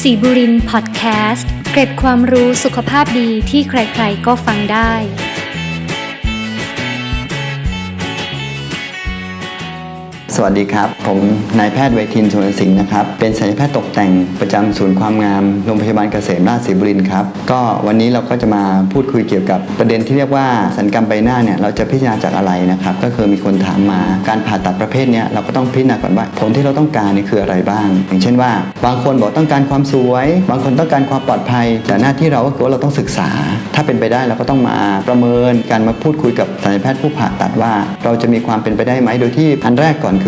สีบุรินพอดแคสต์ เกร็ดความรู้สุขภาพดีที่ใครๆก็ฟังได้ สวัสดีครับ ผมนายแพทย์เวทินสุวรรณสิงห์นะครับ เป็นศัลยแพทย์ตกแต่งประจำศูนย์ความงามโรงพยาบาลเกษมราชศรีบุรินทร์ครับ ก็วันนี้เราก็จะมาพูดคุยเกี่ยวกับประเด็นที่เรียกว่าสัญญกรรมใบหน้าเนี่ยเราจะพิจารณาจากอะไรนะครับ ก็คือมีคนถามมาการผ่าตัดประเภทเนี้ยเราก็ต้องพิจารณาก่อนว่าผลที่เราต้องการนี่คืออะไรบ้าง อย่างเช่นว่า บางคนบอกต้องการความสวย บางคนต้องการความปลอดภัย แต่หน้าที่เราก็คือว่าเราต้องศึกษา ถ้าเป็นไปได้เราก็ต้องมาประเมินการมาพูดคุยกับศัลยแพทย์ผู้ผ่าตัดว่า เราจะมีความเป็นไปได้ไหมโดยที่อันแรกก่อนคือ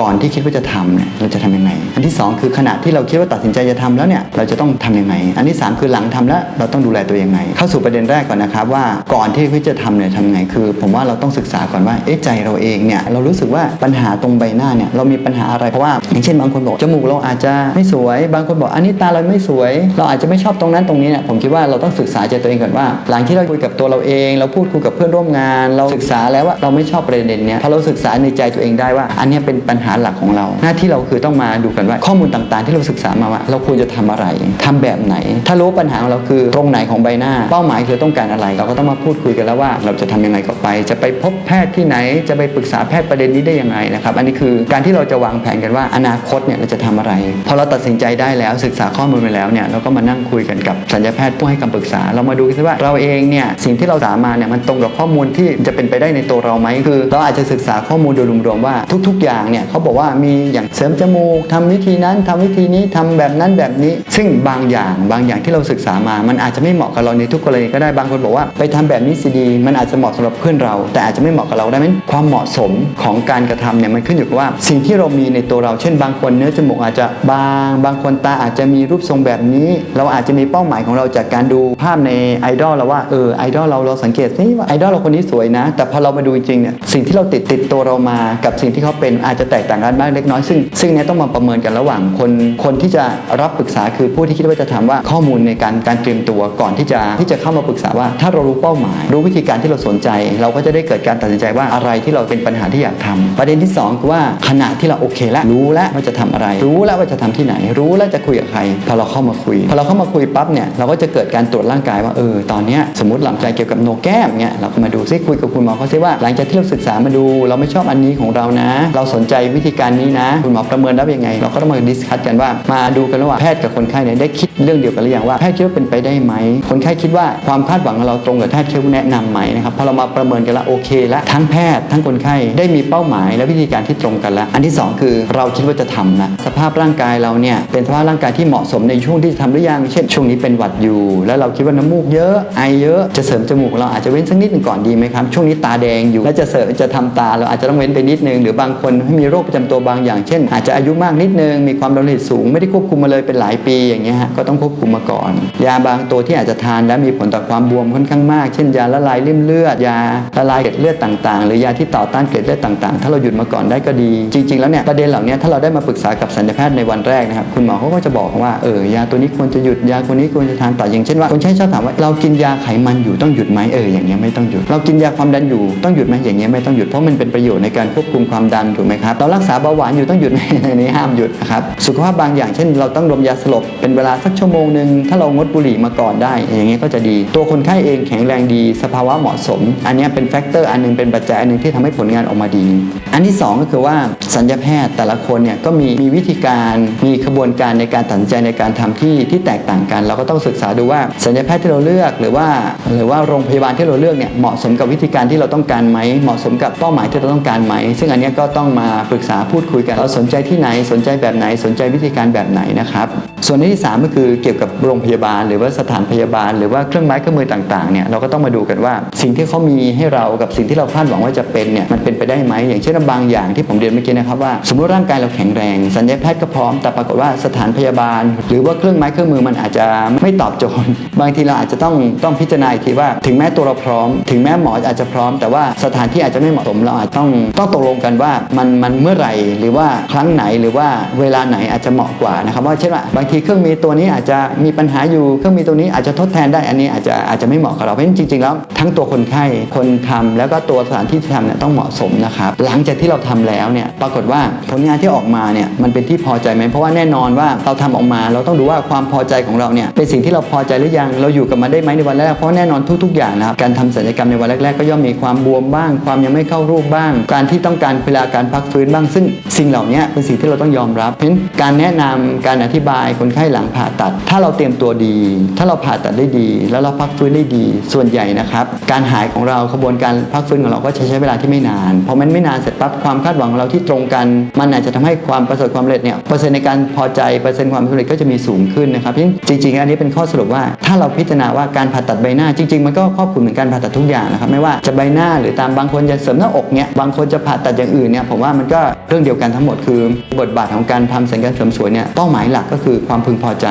ก่อนที่คิดว่าจะทำเนี่ยเราจะทำยังไง อันที่สองคือขณะที่เราคิดว่าตัดสินใจจะทำแล้วเนี่ยเราจะต้องทำยังไง อันที่สามคือหลังทำแล้วเราต้องดูแลตัวยังไง เข้าสู่ประเด็นแรกก่อนนะครับว่าก่อนที่คิดจะทำเนี่ยทำยังไงคือ ผมว่าเราต้องศึกษาก่อนว่าเอ๊ะใจเราเองเนี่ยเรารู้สึกว่าปัญหาตรงใบหน้าเนี่ยเรามีปัญหาอะไรเพราะว่า อย่างเช่นบางคนบอกจมูกเราอาจจะไม่สวย บางคนบอกอันนี้ตาเราไม่สวย เราอาจจะไม่ชอบตรงนั้นตรงนี้เนี่ยผมคิดว่าเราต้องศึกษาใจตัวเองก่อนว่า หลังที่เราคุยกับตัวเราเอง เราพูดคุยกับเพื่อนร่วมงาน เราศึกษาแล้วว่าเราไม่ชอบประเด็นเนี้ยพอเราศึกษาในใจตัวเองได้ว่า อันนี้เป็นปัญหาหลักของเรา หน้าที่เราคือต้องมาดูกันว่าข้อมูลต่างๆ ที่เราศึกษามาว่า เราควรจะทำอะไรทำแบบไหน ถ้ารู้ปัญหาของเราคือตรงไหนของใบหน้า เป้าหมายคือต้องการอะไร เราก็ต้องมาพูดคุยกันแล้วว่า เราจะทำยังไงต่อไป จะไปพบแพทย์ที่ไหน จะไปปรึกษาแพทย์ประเด็นนี้ได้ยังไงนะครับ อันนี้คือการที่เราจะวางแผนกันว่าอนาาคตเนี่ยเราจะทำอะไรพอเราตัดสินใจได้แล้วศึกษาข้อมูลไปแล้วเนี่ยเราก็มานั่งคุยกันกับสัญญาแพทย์ผู้ให้คำปรึกษา เรามาดูกันว่าเราเองเนี่ยสิ่งที่เราสามาเนี่ยมันตรงกับข้อมูลที่จะเป็นไปได้ในตัวเราไหมคือ เราอาจจะศึกษาข้อมูลโดยรวมๆว่าทุก ๆ อย่างเนี่ยเขาบอกว่ามีอย่างเสริมจมูกทำวิธีนั้นทำวิธีนี้ทำแบบนั้นแบบนี้ ซึ่งบางอย่างบางอย่างที่เราศึกษามา มันอาจจะไม่เหมาะกับเราในทุกกรณีก็ได้บางคนบอกว่าไปทำแบบนี้สิดี มันอาจจะเหมาะสำหรับเพื่อนเรา แต่อาจจะไม่เหมาะกับเราได้ไหมความเหมาะสมของการกระทำเนี่ยมันขึ้นอยู่กับว่าสิ่งที่เรามีในตัวเราเช่นบางคนเนื้อจมูกอาจจะบาง บางคนตาอาจจะมีรูปทรงแบบนี้ เราอาจจะมีเป้าหมายของเราจากการดูภาพในไอดอลเราว่าเออไอดอลเราเราสังเกตนี่ว่าไอดอลเราคนนี้สวยนะ แต่พอเรามาดูจริงเนี่ยสิ่งที่เราติดติดตัวเรามากับสิ่งที่เขาเป็นอาจจะแตกต่างกันบ้างเล็กน้อยซึ่งซึ่งเนี้ยต้องมาประเมินกันระหว่างคนคนที่จะรับปรึกษาคือผู้ที่คิดว่าจะทำว่าข้อมูลในการการเตรียมตัวก่อนที่จะที่จะเข้ามาปรึกษาว่า ถ้าเรารู้เป้าหมาย รู้วิธีการที่เราสนใจ เราก็จะได้เกิดการตัดสินใจว่าอะไรที่เราเป็นปัญหาที่อยากทำประเด็นที่สองคือว่าขณะที่เราโอเคแล้วรู้แล้วว่าจะทำอะไร รู้แล้วว่าจะทำที่ไหน รู้แล้วจะคุยกับใครพอเราเข้ามาคุยพอเราเข้ามาคุยปั๊บเนี่ยเราก็จะเกิดการตรวจร่างกายว่าเออตอนเนี้ยสมมติหลังใจเกี่ยวกับโหนกแก้มเนี่ยเราก็มาดูซิคุยกับคุณหมอเขาซิว่า หลังจากที่เราศึกษามาดู เราไม่ชอบอันนี้ของเรานะ เราสนใจวิธีการนี้นะ คุณหมอประเมินแล้วยังไง เราก็ต้องมาดิสคัตกันว่ามาดูกันว่าแพทย์กับคนไข้เนี่ยได้คิดเรื่องเดียวกันหรือยังว่าแพทย์คิดว่าเป็นไปได้ไหมคนไข้คิดว่าความคาดหวังของเราตรงกับแพทย์ที่แนะนำไหมนะครับพอเรามาประเมินกันแล้วโอเคแล้วทั้งแพทย์ทั้งคนไข้ได้มีเป้าหมายและวิธีการที่ตรงกันแล้วอันที่สองคือเราคิดว่าจะทำนะสภาพร่างกายเราเนี่ยเป็นสภาพร่างกายที่เหมาะสมในช่วงที่จะทำหรือยังเช่นช่วงนี้เป็นหวัดอยู่ แล้วเราคิดว่าน้ำมูกเยอะไอเยอะจะเสริมจมูกเราอาจจะเว้นสักนิดหนึ่งก่อนดีไหมครับช่วงนี้ตาแดงอยู่ แล้วจะเสริมจะทำตาเราอาจจะต้องเว้นไปนิดนึงหรือบางคนที่มีโรคประจำตัวบางอย่างเช่น อาจจะอายุมากนิดนึงมีความดันโลหิตสูงไม่ได้ควบคุมมาเลยเป็นหลายปีอย่างเงี้ยฮะก็ต้องควบคุมมาก่อน ยาบางตัวที่อาจจะทานแล้วมีผลต่อความบวมค่อนข้างมาก เช่นยาละลายริ่มเลือดยาละลายเกล็ดเลือดต่างๆ หรือยาที่ต่อต้านเกล็ดเลือดต่างๆ ถ้าเราหยุดมาก่อนได้ก็ดี จริง ๆ แล้วเนี่ยประเด็นเหล่านี้ถ้าเราได้มาปรึกษากับสัญญาแพทย์ในวันแรกนะครับ คุณหมอเขาก็จะบอกว่าเออยาตัวนี้ควรจะหยุดยาตัวนี้ควรจะทานต่ออย่างเช่นว่าคนใช้ชอบถามว่าเรากินยาไขมันอยู่ต้องหยุดไหมเอออย่างเงี้ยไม่ต้องหยุด เรากินยาความดันอยู่ต้องหยุดไหมอย่างเงี้ยไม่ต้องหยุดเพราะมันเป็นประโยชน์ในการควบคุมความดันถูกไหมครับเรารักษาเบาหวานอยู่ต้องหยุดไหมในนี้ห้ามหยุดนะครับสุขภาพบางอย่างเช่น เราต้องดมยาสลบเป็นเวลาสักชั่วโมงหนึ่งถ้าเรางดบุหรี่มาก่อนได้ อย่างเงี้ยก็จะดี ตัวคนไข้เองแข็งแรงดี สภาวะเหมาะสม อันนี้เป็นแฟกเตอร์อันหนึงเป็นปัจจัยอันนึงที่ทำให้ผลงานออกมาดี อันที่สองก็คือว่าสัญญาแพทย์แต่ละคนเนี่ยก็มีมีวิธีการมีขบวนการในการตัดสินใจในการทำที่ที่แตกต่างกัน เราก็ต้องศึกษาดูว่าสัญญาแพทย์ที่เราเลือกหรือว่า หรือว่าโรงพยาบาลที่เราเลือกเนี่ยเหมาะสมกับวิธีการที่เราต้องการไหมเหมาะสมกับเป้าหมายที่เราต้องการไหม ซึ่งอันนี้ก็ต้องมาปรึกษาพูดคุยกันเราสนใจที่ไหนสนใจแบบไหนสนใจวิธีการแบบไหนนะครับส่วนอันที่สามก็คือเกี่ยวกับโรงพยาบาล หรือว่าสถานพยาบาล หรือว่าเครื่องไม้เครื่องมือต่างๆเนี่ยเราก็ต้องมาดูกันว่าสิ่งที่เขามีให้เรากับสิ่งที่เราคาดหวังว่าจะเป็นเนี่ยมันเป็นไปได้ไหมอย่างเช่นบางอย่างที่ผมเรียนเมื่อกี้นะครับว่า สมมติร่างกายเราแข็งแรงสัญญาแพทย์ก็พร้อมแต่ปรากฏว่าสถานพยาบาล หรือว่าเครื่องไม้เครื่องมือมันอาจจะไม่ตอบโจทย์ บางทีเราอาจจะต้องต้องพิจารณาอีกทีว่า ถึงแม้ตัวเราพร้อม ถึงแม้หมออาจจะพร้อม แต่ว่าสถานที่อาจจะไม่เหมาะสมเราอาจต้องต้องตกลงกันว่ามันมันเมื่อไหร่หรือว่าครั้งไหนหรือว่าเวลาไหนอาจจะเหมาะกว่านะครับว่าเช่นว่าบางทีเครื่องมีตัวนี้อาจจะมีปัญหาอยู่เครื่องมีตัวนี้อาจจะทดแทนได้อันนี้อาจจะอาจจะไม่เหมาะกับเราเพราะฉะนั้นจริงๆแล้วทั้งตัวคนไข้คนทำแล้วก็ตัวสถานที่ที่ทำเนี่ยต้องเหมาะสมนะครับหลังจากที่เราทำแล้วเนี่ยปรากฏว่าผลงานที่ออกมาเนี่ยมันเป็นที่พอใจไหมเพราะว่าแน่นอนว่าเราทำออกมา เราต้องดูว่าความพอใจของเราเนี่ยเป็นสิ่งที่เราพอใจหรือยังเราอยู่กับมันได้ไหมในวันแรกเพราะแน่นอนทุก ๆ อย่างนะครับการทำศัลยกรรมในวันแรกๆก็ย่อมมีความบวมบ้าง ความยังไม่เข้ารูปบ้าง การที่ต้องการเวลาการพักฟื้นบ้าง ซึ่งสิ่งเหล่านี้เป็นสิ่งที่เราต้องยอมรับ เพราะฉะนั้นการแนะนำการอธิบายคนไข้หลังผ่าตัด ถ้าเราเตรียมตัวดี ถ้าเราผ่าตัดได้ดี แล้วเราพักฟื้นได้ดี ส่วนใหญ่นะครับ การหายของเราขบวนการพักฟื้นของเราก็จะใช้เวลาที่ไม่นานพอมันไม่นานเสร็จปั๊บความคาดหวังของเราที่ตรงกัน มันอาจจะทำให้ความประสบความสำเร็จเนี่ยเปอร์เซ็นต์ในการพอใจเปอร์เซ็นต์ความสำเร็จก็จะมีสูงขึ้นนะครับเพราะจริงๆ อันนี้เป็นข้อสรุปว่าถ้าเราพิจารณาว่าการผ่าตัดใบหน้าจริง ๆ มันก็ครอบคลุมเหมือนการผ่าตัดทุกอย่างนะครับไม่ว่าจะใบหน้าหรือตามบางคนจะเสริมหน้าอกเนี่ยบางคนจะผ่าตัดอย่างอื่นเนี่ยผมว่ามันก็เรื่องเดียวกันทั้งหมดคือบทบาทของการทำศัลยกรรมเสริมสวยเนี่ยเป้าหมายหลักก็คือความพึงพอใจ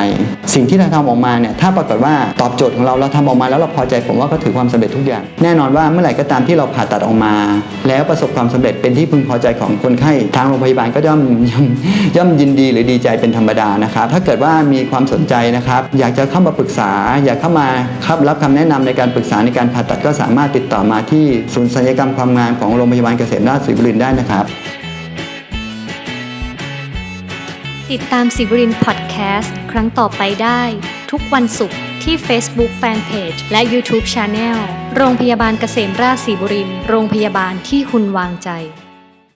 สิ่งที่เราทำออกมาเนี่ยถ้าปรากฏว่าตอบโจทย์ของเราเราทำออกมาแล้วเราพอใจ ผมว่าก็ถือความสำเร็จทุกอย่าง แน่นอนว่าเมื่อไหร่ก็ตามที่เราผ่าตัดออกมา แล้วประสบความสำเร็จเป็นที่พึงพอใจของคนไข้ทางโรงพยาบาลก็ย่อมย่อมย่อมยินดีหรือดีใจเป็นธรรมดานะครับถ้าเกิดว่ามีความสนใจนะครับอยากจะเข้ามาปรึกษาอยากเข้ามาครับรับคำแนะนำในการปรึกษาในการผ่าตัดก็สามารถติดต่อมาที่ศูนย์ศัลยกรรมความงามของโรงพยาบาลเกษมราชศรีบุรีได้นะครับ ติดตามสิบรินพอดแคสต์ครั้งต่อไปได้ ทุกวันศุกร์ที่ Facebook Fanpage และ YouTube Channel โรงพยาบาลเกษมราชศรีบุรินโรงพยาบาลที่คุณวางใจ